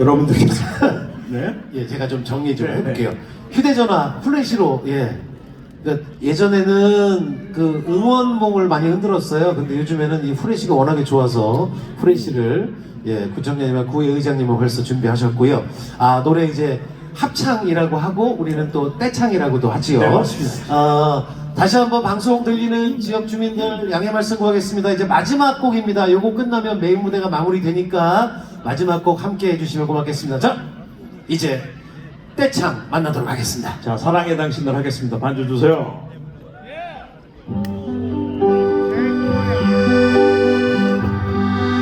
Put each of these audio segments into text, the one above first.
여러분들께서 네. 예, 제가 좀 정리 좀 네, 해볼게요. 휴대전화 플래시로 예. 그러니까 예전에는 그 응원봉을 많이 흔들었어요. 근데 요즘에는 이 후레쉬가 워낙에 좋아서 후레쉬를 예, 구청장님과 구의장님은 벌써 준비하셨고요. 아 노래 이제 합창이라고 하고 우리는 또 떼창이라고도 하지요. 네, 맞습니다. 어, 다시 한번 방송 들리는 지역 주민들 양해 말씀 구하겠습니다. 이제 마지막 곡입니다. 요거 끝나면 메인 무대가 마무리되니까 마지막 곡 함께 해주시면 고맙겠습니다. 자, 이제 떼창 만나도록 하겠습니다. 자, 사랑의 당신들 하겠습니다. 반주 주세요.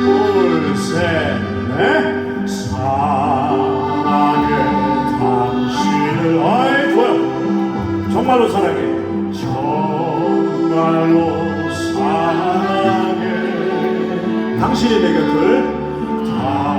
둘, 셋, 넷. 사랑의 당신을. 아이, 좋아요. 정말로 사랑해. 정말로 사랑해. 당신이 내 곁을. Ah.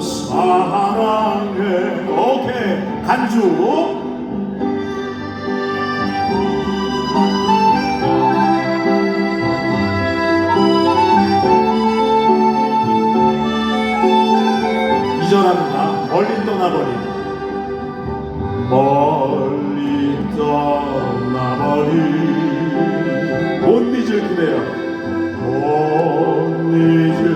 사랑해. 오케이. 간주. 이전합니다. 멀리 떠나버린 멀리 떠나버린 못 잊을 그대여. 못 잊을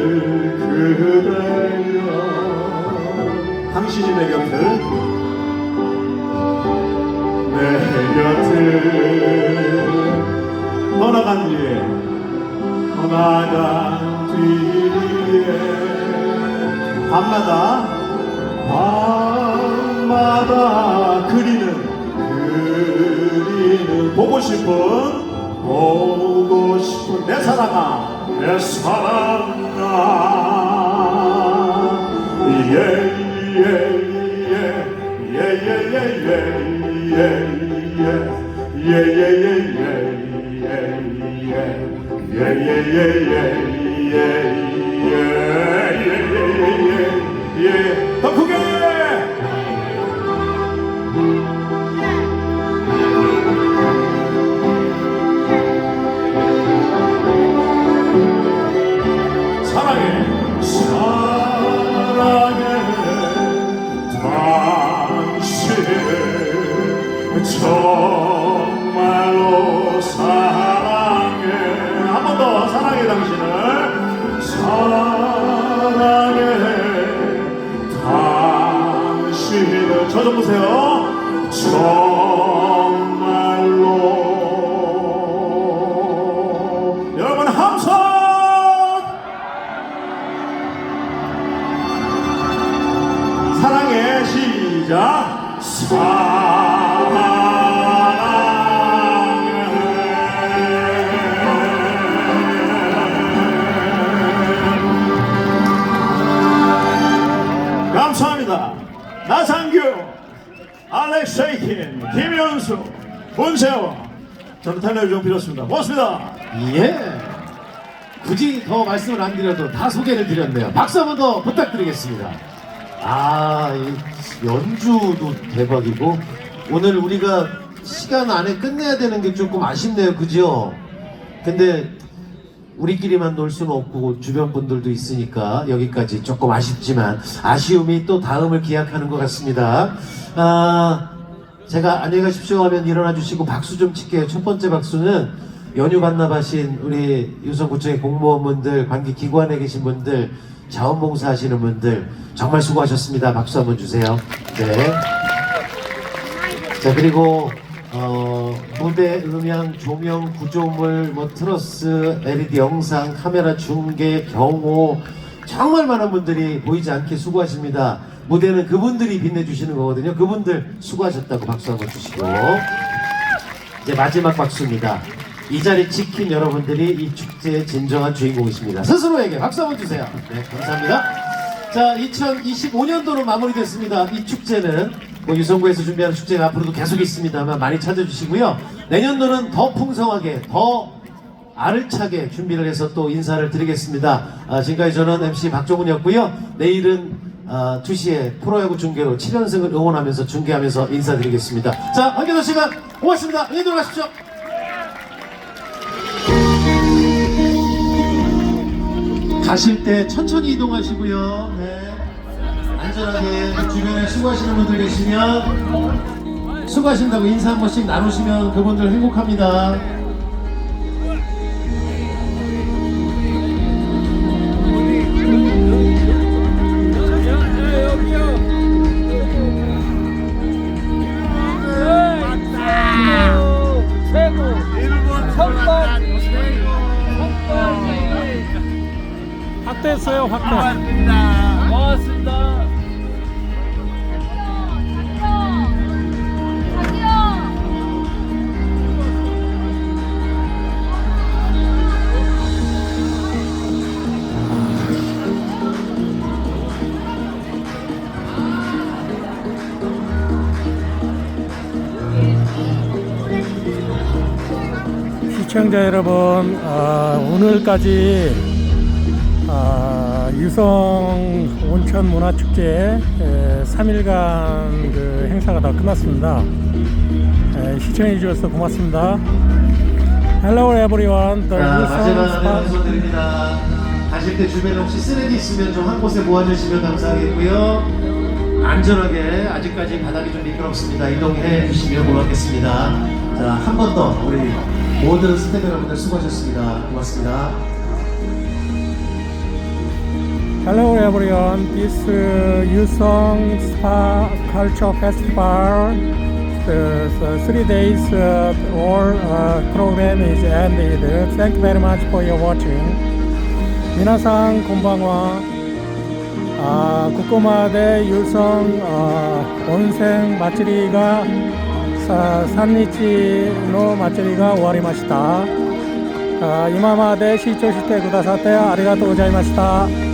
뒤에 떠나간 뒤에 밤마다 밤마다 그리는 그리는 보고 싶은 보고 싶은 내 사랑아 내 사랑아 yeah, yeah, yeah. 당신을 저좀 보세요. 정말로. 여러분 함성! 사랑의 시작. 사랑해. 감사합니다. 나상규 알렉세이킨 김현수 문세원 저는 좀 빌었습니다 고맙습니다 예. 굳이 더 말씀을 안 드려도 다 소개를 드렸네요. 박수 한번 더 부탁드리겠습니다. 아, 이 연주도 대박이고 오늘 우리가 시간 안에 끝내야 되는 게 조금 아쉽네요. 그죠? 근데 우리끼리만 놀 수는 없고 주변 분들도 있으니까 여기까지 조금 아쉽지만 아쉬움이 또 다음을 기약하는 것 같습니다. 아, 제가 안녕히 가십시오 하면 일어나 주시고 박수 좀 칠게요. 첫 번째 박수는 연휴 반납하신 우리 유성구청의 공무원분들, 관계 기관에 계신 분들, 자원봉사 하시는 분들 정말 수고하셨습니다. 박수 한번 주세요. 네. 자 그리고 어, 무대 음향 조명 구조물 뭐 트러스 LED 영상 카메라 중계 경호 정말 많은 분들이 보이지 않게 수고하십니다. 무대는 그분들이 빛내주시는 거거든요. 그분들 수고하셨다고 박수 한번 주시고. 이제 마지막 박수입니다. 이 자리 지킨 여러분들이 이 축제의 진정한 주인공이십니다. 스스로에게 박수 한번 주세요. 네 감사합니다. 자, 2025년도로 마무리됐습니다. 이 축제는 뭐 유성구에서 준비하는 축제가 앞으로도 계속 있습니다만 많이 찾아주시고요. 내년도는 더 풍성하게, 더 알차게 준비를 해서 또 인사를 드리겠습니다. 아, 지금까지 저는 MC 박종훈이었고요. 내일은 아, 2시에 프로야구 중계로 7연승을 응원하면서 중계하면서 인사드리겠습니다. 자, 한겨도 시간 고맙습니다. 안녕히 들어가십시오. 가실 때 천천히 이동하시고요. 네. 안전하게 주변에 수고하시는 분들 계시면 수고하신다고 인사 한 번씩 나누시면 그분들 행복합니다. 확대했어요 확대 시청자 여러분, 아, 오늘까지 아, 유성 온천 문화축제 3일간 그 행사가 다 끝났습니다. 에, 시청해 주셔서 고맙습니다. Hello everyone. The 자, 마지막 스파- 안내 드립니다. 가실 때 주변에 혹시 쓰레기 있으면 좀 한 곳에 모아주시면 감사하겠고요. 안전하게 아직까지 바닥이 좀 미끄럽습니다. 이동해 주시면 고맙겠습니다. 자, 한 번 더 우리 모든 스태프 여러분들 수고하셨습니다. 고맙습니다. Hello everyone, this uh, Yusong Spa Culture Festival, the, the three days uh, all uh, program is ended. Thank you very much for your watching. 皆さん, 곤방와 아, 국고마대 유성 어, 온생 마치리가 3日の祭りが終わりましたあ今まで視聴してくださってありがとうございました。